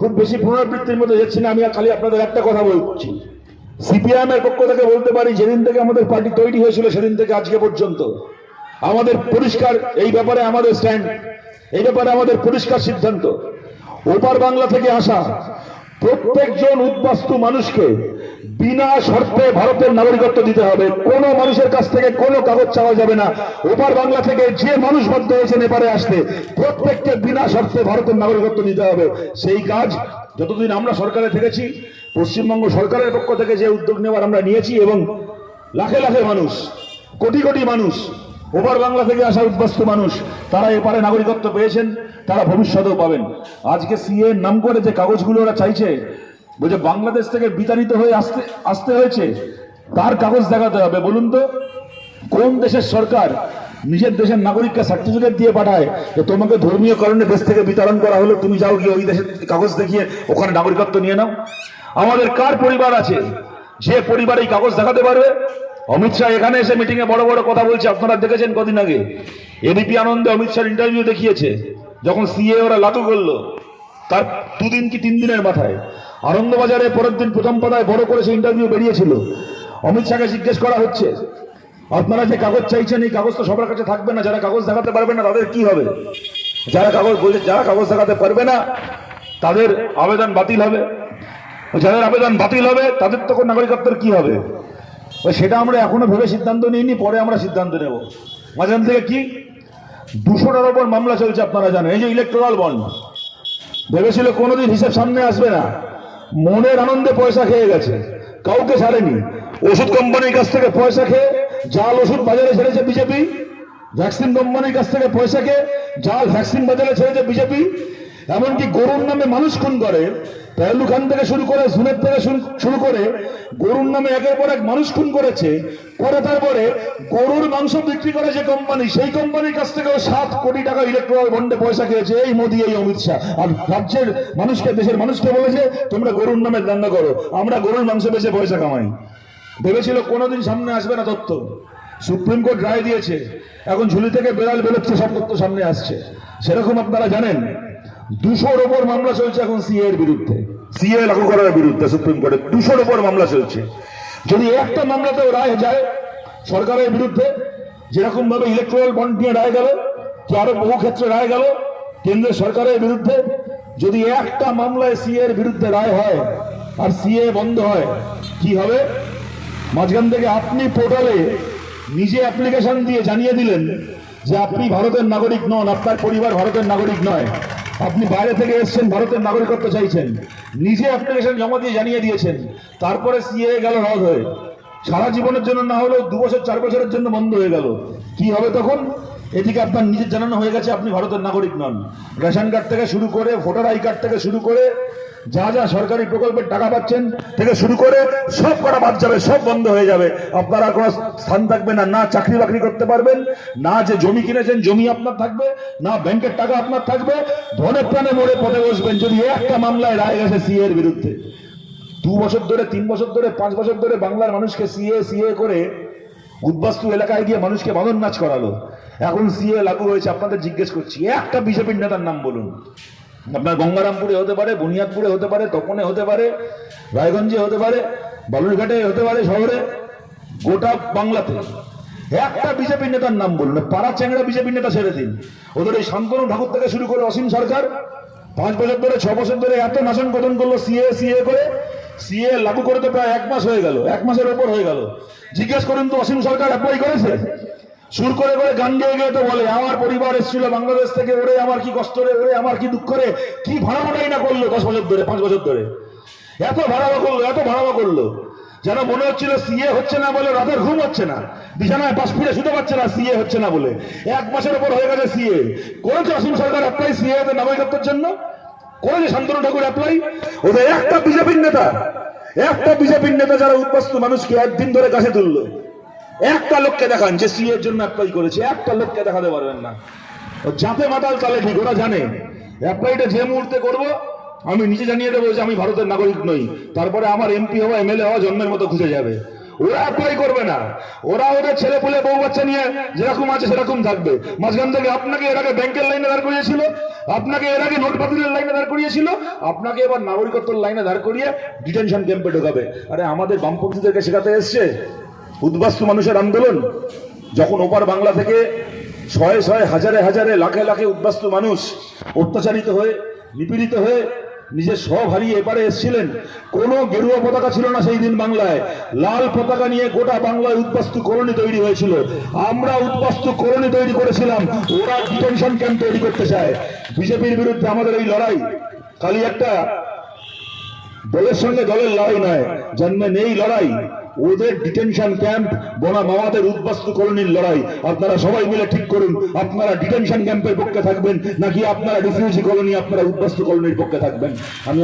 খুব বেশি পুনরাবৃত্তির মধ্যে যাচ্ছি না, আমি খালি আপনাদের একটা কথা বলছি। সিপিআইএম এর পক্ষ থেকে বলতে পারি, যেদিন থেকে আমাদের পার্টি তৈরি হয়েছিল, সেদিন থেকে আজকে পর্যন্ত। আমাদের পরিষ্কার, এই ব্যাপারে আমাদের স্ট্যান্ড এই ব্যাপারে আমাদের পরিষ্কার সিদ্ধান্ত। ওপার বাংলা থেকে আসা প্রত্যেকজন উদ্বাস্তু মানুষকে বিনা শর্তে ভারতের নাগরিকত্ব দিতে হবে। কোন মানুষের কাছ থেকে কোনো কাগজ চাওয়া যাবে না। ওপার বাংলা থেকে যে মানুষ বাধ্য হয়েছে নেপালে আসতে, প্রত্যেককে বিনা শর্তে ভারতের নাগরিকত্ব দিতে হবে। সেই কাজ যতদিন আমরা সরকারে থেকেছি, পশ্চিমবঙ্গ সরকারের পক্ষ থেকে যে উদ্যোগ নেওয়ার আমরা নিয়েছি এবং লাখে লাখে মানুষ, কোটি কোটি মানুষ ওপার বাংলা থেকে আসা উদ্বাস্তু মানুষ, তারা এপারে নাগরিকত্ব পেয়েছেন, তারা ভবিষ্যতেও পাবেন। আজকে সিএ নাম করে যে কাগজগুলো ওরা চাইছে বলছে বাংলাদেশ থেকে বিতাড়িত হয়ে আসতে আসতে হয়েছে, তার কাগজ দেখাতে হবে, বলুন তো। কোন দেশের সরকার নিজের দেশের নাগরিককে সার্টিফিকেট দিয়ে পাঠায় যে তোমাকে ধর্মীয় কারণে দেশ থেকে বিতরণ করা হলো, তুমি যাও গিয়ে ওই দেশের কাগজ দেখিয়ে ওখানে নাগরিকত্ব নিয়ে নাও। আমাদের কার পরিবার আছে, যে পরিবার এই কাগজ দেখাতে পারবে? অমিত শাহ এখানে এসে মিটিং এ বড় বড় কথা বলছে, আপনারা দেখেছেন কদিন আগে? এবিপি আনন্দে অমিত শাহ ইন্টারভিউ দেখিয়েছে, যখন সিএ ওরা লাগু করল। তার দুদিন কি তিন দিনের মাথায়। আনন্দবাজারে পরের দিন প্রথম পাতায় বড় করে সেই ইন্টারভিউ বেরিয়েছিল। অমিত শাহকে জিজ্ঞেস করা হচ্ছে, আপনারা যে কাগজ চাইছেন, এই কাগজ তো সবার কাছে থাকবে না, যারা কাগজ দেখাতে পারবে না, তাদের কি হবে? যারা কাগজ বলছে যারা কাগজ দেখাতে পারবে না, তাদের আবেদন বাতিল হবে। যাদের আবেদন বাতিল হবে, তাদের তখন নাগরিকত্বের কি হবে? সেটা আমরা এখনও ভেবে সিদ্ধান্ত নিইনি, পরে আমরা সিদ্ধান্ত নেব। মাঝখান থেকে কি? দুশোটার ওপর মামলা চলছে আপনারা জানেন, এই যে ইলেকট্রাল বন্ড ভেবেছিল কোনোদিন হিসেব সামনে আসবে না। মনের আনন্দে পয়সা খেয়ে গেছে, কাউকে ছাড়েনি। ওষুধ কোম্পানির কাছ থেকে পয়সা খেয়ে, জাল ওষুধ বাজারে ছেড়েছে বিজেপি। ভ্যাকসিন কোম্পানির কাছ থেকে পয়সা খেয়ে, জাল ভ্যাকসিন বাজারে ছেড়েছে বিজেপি। এমনকি গরুর নামে মানুষ খুন করে, পেহলু খান থেকে শুরু করে সুনের থেকে শুরু- করে, গরুর নামে একের পর এক মানুষ খুন করেছে, করে তারপরে গরুর মাংস বিক্রি করে যে কোম্পানি, সেই কোম্পানির কাছ থেকে সাত কোটি টাকা ইলেকট্রাল বন্ডে পয়সা খেয়েছে এই মোদি, এই অমিত শাহ। আর রাজ্যের মানুষকে, দেশের মানুষকে বলেছে, তোমরা গরুর নামে দাঙ্গা করো, আমরা গরুর মাংস বেচে পয়সা কামাই। ভেবেছিল কোনোদিন সামনে আসবে না তথ্য সুপ্রিম কোর্ট রায় দিয়েছে, এখন ঝুলি থেকে বেড়াল বেরোচ্ছে সব তথ্য সামনে আসছে। সেরকম আপনারা জানেন দুশোর ওপর মামলা চলছে এখন সিএ এর বিরুদ্ধে। সিএ লাগু করার বিরুদ্ধে সুপ্রিম কোর্টে দুশোর ওপর মামলা চলছে। যদি একটা মামলাতেও রায় যায় সরকারের বিরুদ্ধে যেরকম ভাবে ইলেকট্রাল বন্ড নিয়ে রায় গেল কি আরও বহু ক্ষেত্রে রায় গেল, কেন্দ্রের সরকারের বিরুদ্ধে, যদি একটা মামলায় সিএ এর বিরুদ্ধে রায় হয় আর সিএ বন্ধ হয়, কি হবে? মাঝখান থেকে আপনি পোর্টালে নিজে অ্যাপ্লিকেশন দিয়ে জানিয়ে দিলেন যে আপনি ভারতের নাগরিক নন, আপনার পরিবার ভারতের নাগরিক নয়। আপনি বাইরে থেকে এসছেন, ভারতের নাগরিকত্ব চাইছেন। নিজে অ্যাপ্লিকেশন জমা দিয়ে জানিয়ে দিয়েছেন। তারপরে সিএ গেল রদ হয়ে। সারা জীবনের জন্য না হলেও দু বছর, চার বছরের জন্য বন্ধ হয়ে গেল। কি হবে তখন? এদিকে আপনার নিজের জানানো হয়ে গেছে, আপনি ভারতের নাগরিক নন। রেশন কার্ড থেকে শুরু করে, ভোটার আই কার্ড থেকে শুরু করে যা যা সরকারি প্রকল্পের টাকা পাচ্ছেন থেকে শুরু করে সব করা বাদ যাবে, সব বন্ধ হয়ে যাবে। আপনারা কোনো স্থান থাকবে না না চাকরি বাকরি করতে পারবেন, না যে জমি কিনেছেন, জমি আপনার থাকবে, না ব্যাংকের টাকা আপনার থাকবে। ধনে প্রাণে মরে পথে বসবেন, যদি একটা মামলায় রায় গেছে সিএ এর বিরুদ্ধে। দু বছর ধরে, তিন বছর ধরে, পাঁচ বছর ধরে বাংলার মানুষকে সিএ সিএ করে উদ্বাস্তু এলাকায় গিয়ে মানুষকে বাঁধন নাচ করালো। এখন সিএ লাগু হয়েছে, আপনাদের জিজ্ঞেস করছি, একটা বিজেপির নেতার নাম বলুন। আপনার গঙ্গারামপুরে হতে পারে, বুনিয়াদপুরে হতে পারে, তপনে হতে পারে, রায়গঞ্জে হতে পারে, বালুরঘাটে হতে পারে শহরে, গোটা বাংলাতে। একটা বিজেপির নেতার নাম বলুন পাড়া চ্যাংড়া বিজেপির নেতা ছেড়ে দিন। ওদের এই শান্তনু ঠাকুর থেকে শুরু করে অসীম সরকার, পাঁচ বছর ধরে, ছ বছর ধরে এত নাশন কদন করল সিএ সিএ করে। সিএ লাগু করে তো প্রায় এক মাস হয়ে গেল, এক মাসের ওপর হয়ে গেল। জিজ্ঞেস করেন তো অসীম সরকার অ্যাপ্লাই করেছে? সুর করে করে গান গেয়ে গেয়ে তো বলে, আমার পরিবার এসেছিল বাংলাদেশ থেকে, ওরে আমার কি কষ্ট রে, ওরে আমার কি দুঃখ রে, কি ভাড়ামাটাই না করল দশ বছর ধরে, পাঁচ বছর ধরে। এত ভাড়ামা করল, এত ভাড়ামা করল। যেন মনে হচ্ছিল সিএ হচ্ছে না বলে রাতের ঘুম হচ্ছে না। বিছানায় পাশ ফিরে শুতে পারছে না সিএ হচ্ছে না বলে। এক মাসের ওপর হয়ে গেছে সিএ। করেছে অসীম সরকার অ্যাপ্লাই সিএ নাগরিকত্বের জন্য? করেছে শান্তনু ঠাকুর অ্যাপ্লাই ওদের একটা বিজেপির নেতা, একটা বিজেপির নেতা যারা উদ্বাস্তু মানুষকে একদিন ধরে কাছে তুললো। একটা লোককে দেখান যে সি এর জন্য অ্যাপ্লাই করেছে, একটা লোককে দেখাতে পারবেন না। যাতে মাতাল তালে ঠিক, ওরা জানে। অ্যাপ্লাইটা যে মুহূর্তে করব, আমি নিজে জানিয়ে দেবো যে আমি ভারতের নাগরিক নই। তারপরে আমার এমপি হওয়া এমএলএ হওয়া জন্মের মতো খুঁজে যাবে। ওরা অ্যাপ্লাই করবে না। ওরা ওদের ছেলে পুলে বউ বাচ্চা নিয়ে যেরকম আছে সেরকম থাকবে। মাঝখান থেকে আপনাকে এর আগে ব্যাংকের লাইনে দাঁড় করিয়েছিল, আপনাকে এর আগে নোট বাতিলের লাইনে দাঁড় করিয়েছিল, আপনাকে এবার নাগরিকত্বের লাইনে দাঁড় করিয়ে ডিটেনশন ক্যাম্পে ঢোকাবে। আরে আমাদের বামপন্থীদেরকে শেখাতে এসছে? উদ্বাস্তু মানুষের আন্দোলন, যখন ওপার বাংলা থেকে ছয় ছয় হাজারে হাজারে, লাখে লাখে উদ্বাস্তু মানুষ অত্যাচারিত হয়ে, নিপীড়িত হয়ে নিজের সব হারিয়ে এপারে এসেছিলেন, কোনো গেরুয়া পতাকা ছিল না সেই দিন বাংলায়। লাল পতাকা নিয়ে গোটা বাংলায় উদ্বাস্তু কলোনি তৈরি হয়েছিল। আমরা উদ্বাস্তু কলোনি তৈরি করেছিলাম, ওরা ডিটেনশন ক্যাম্প তৈরি করতে চায়। বিজেপির বিরুদ্ধে আমাদের এই লড়াই, খালি একটা দলের সঙ্গে দলের লড়াই নয়, জন্মে নেই লড়াই। ওদের ডিটেনশন ক্যাম্প বোনা মামাদের উদ্বাস্তু কলোনির লড়াই। আপনারা সবাই মিলে ঠিক করুন, আপনারা ডিটেনশন ক্যাম্পের পক্ষে থাকবেন, নাকি আপনারা রিফিউজি কলোনি, আপনারা উদ্বাস্তু কলোনির পক্ষে থাকবেন? আমি